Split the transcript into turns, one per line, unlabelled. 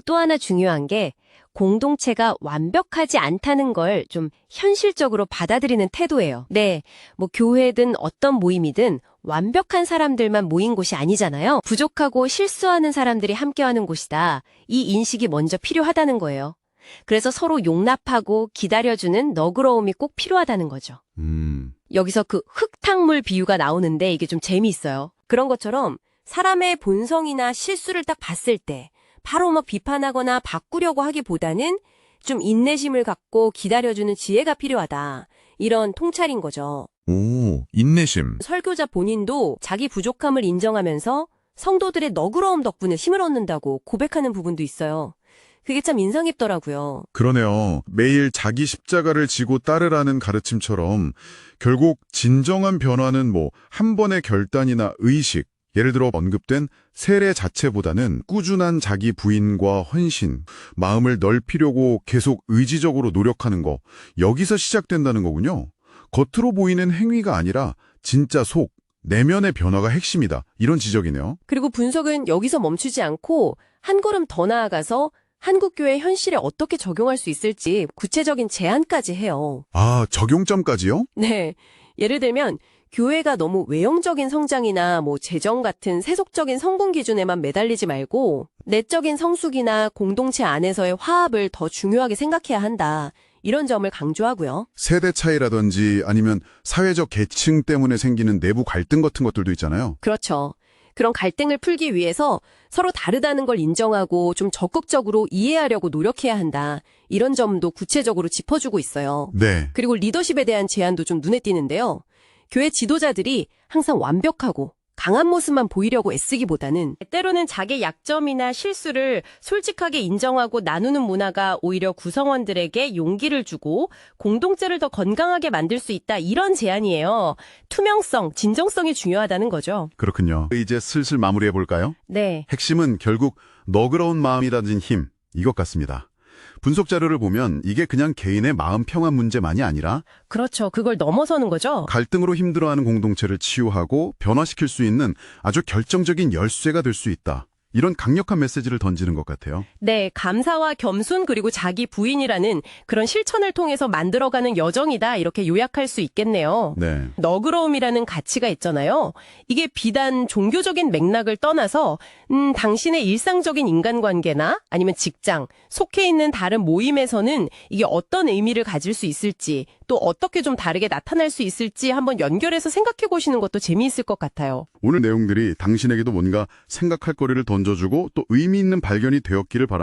또 하나 중요한 게 공동체가 완벽하지 않다는 걸 좀 현실적으로 받아들이는 태도예요. 네, 뭐 교회든 어떤 모임이든 완벽한 사람들만 모인 곳이 아니잖아요. 부족하고 실수하는 사람들이 함께하는 곳이다. 이 인식이 먼저 필요하다는 거예요. 그래서 서로 용납하고 기다려주는 너그러움이 꼭 필요하다는 거죠.
음,
여기서 그 흙탕물 비유가 나오는데 이게 좀 재미있어요. 그런 것처럼 사람의 본성이나 실수를 딱 봤을 때 바로 막 비판하거나 바꾸려고 하기보다는 좀 인내심을 갖고 기다려주는 지혜가 필요하다. 이런 통찰인 거죠.
오, 인내심.
설교자 본인도 자기 부족함을 인정하면서 성도들의 너그러움 덕분에 힘을 얻는다고 고백하는 부분도 있어요. 그게 참 인상 깊더라고요.
그러네요. 매일 자기 십자가를 지고 따르라는 가르침처럼 결국 진정한 변화는 뭐 한 번의 결단이나 의식, 예를 들어 언급된 세례 자체보다는 꾸준한 자기 부인과 헌신, 마음을 넓히려고 계속 의지적으로 노력하는 거, 여기서 시작된다는 거군요. 겉으로 보이는 행위가 아니라 진짜 속, 내면의 변화가 핵심이다. 이런 지적이네요.
그리고 분석은 여기서 멈추지 않고 한 걸음 더 나아가서 한국교회 현실에 어떻게 적용할 수 있을지 구체적인 제안까지 해요.
아, 적용점까지요?
네. 예를 들면 교회가 너무 외형적인 성장이나 뭐 재정 같은 세속적인 성공 기준에만 매달리지 말고 내적인 성숙이나 공동체 안에서의 화합을 더 중요하게 생각해야 한다. 이런 점을 강조하고요.
세대 차이라든지 아니면 사회적 계층 때문에 생기는 내부 갈등 같은 것들도 있잖아요.
그렇죠. 그런 갈등을 풀기 위해서 서로 다르다는 걸 인정하고 좀 적극적으로 이해하려고 노력해야 한다. 이런 점도 구체적으로 짚어주고 있어요.
네.
그리고 리더십에 대한 제안도 좀 눈에 띄는데요. 교회 지도자들이 항상 완벽하고 강한 모습만 보이려고 애쓰기보다는 때로는 자기 약점이나 실수를 솔직하게 인정하고 나누는 문화가 오히려 구성원들에게 용기를 주고 공동체를 더 건강하게 만들 수 있다 이런 제안이에요. 투명성, 진정성이 중요하다는 거죠.
그렇군요. 이제 슬슬 마무리해 볼까요?
네.
핵심은 결국 너그러운 마음이 다진 힘, 이것 같습니다. 분석 자료를 보면 이게 그냥 개인의 마음 평화 문제만이 아니라
그렇죠. 그걸 넘어서는 거죠.
갈등으로 힘들어하는 공동체를 치유하고 변화시킬 수 있는 아주 결정적인 열쇠가 될 수 있다. 이런 강력한 메시지를 던지는 것 같아요.
네, 감사와 겸손 그리고 자기 부인이라는 그런 실천을 통해서 만들어가는 여정이다 이렇게 요약할 수 있겠네요.
네.
너그러움이라는 가치가 있잖아요. 이게 비단 종교적인 맥락을 떠나서 음, 당신의 일상적인 인간관계나 아니면 직장, 속해 있는 다른 모임에서는 이게 어떤 의미를 가질 수 있을지 또 어떻게 좀 다르게 나타날 수 있을지 한번 연결해서 생각해 보시는 것도 재미있을 것 같아요.
오늘 내용들이 당신에게도 뭔가 생각할 거리를 던져주고 또 의미 있는 발견이 되었기를 바랍니다.